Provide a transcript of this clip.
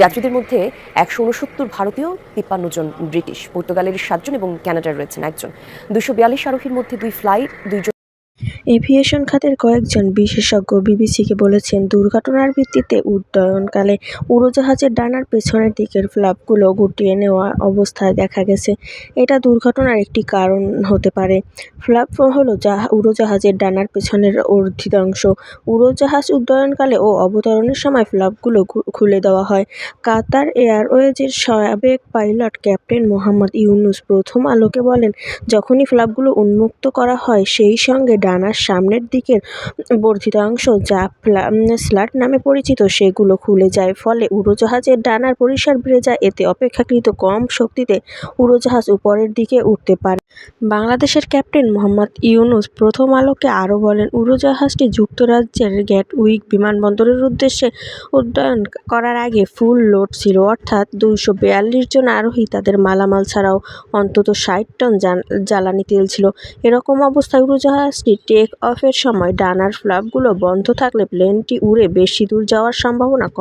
যাত্রীদের মধ্যে একশো উনসত্তর ভারতীয়, তিপ্পান্ন জন ব্রিটিশ, পর্তুগালের সাতজন এবং কানাডার রয়েছেন একজন। দুশো বিয়াল্লিশ আরোহীর মধ্যে দুই ফ্লাইট, দুইজন এভিয়েশন খাতের কয়েকজন বিশেষজ্ঞ বিবিসিকে বলেছেন, দুর্ঘটনার ভিত্তিতে উড্ডয়নকালে উড়োজাহাজের ডানার পেছনের দিকের ফ্ল্যাপগুলো গুটিয়ে নেওয়া অবস্থায় দেখা গেছে। এটা দুর্ঘটনার একটি কারণ হতে পারে। ফ্ল্যাপ হলো জাহা উড়োজাহাজের ডানার পেছনের অর্ধিতাংশ। উড়োজাহাজ উড্ডয়নকালে ও অবতরণের সময় ফ্ল্যাপগুলো খুলে দেওয়া হয়। কাতার এয়ারওয়েজের সাবেক পাইলট ক্যাপ্টেন মোহাম্মদ ইউনুস প্রথম আলোকে বলেন, যখনই ফ্ল্যাপগুলো উন্মুক্ত করা হয়, সেই সঙ্গে ডানার সামনের দিকের বর্ধিতাংশ যা ফ্লা- উম, স্ল্যাট নামে পরিচিত সেগুলো খুলে যায়। ফলে উড়োজাহাজের ডানার পরিসর বেড়ে যায়। এতে অপেক্ষাকৃত কম শক্তিতে উড়োজাহাজ উপরের দিকে উঠতে পারে। বাংলাদেশের ক্যাপ্টেন মোহাম্মদ ইউনুস প্রথম আলোকে আরও বলেন উড়োজাহাজটি যুক্তরাজ্যের গ্যাটউইক বিমানবন্দরের উদ্দেশ্যে উড্ডয়ন করার আগে ফুল লোড ছিল। অর্থাৎ দুইশো বিয়াল্লিশ জন আরোহী তাদের মালামাল ছাড়াও অন্তত ষাট টন জ্বালানি তেল ছিল। এরকম অবস্থায় উড়োজাহাজটি টেক অফের সময় ডানার ফ্ল্যাপগুলো বন্ধ থাকলে প্লেনটি উড়ে বেশি দূর যাওয়ার সম্ভাবনা কম।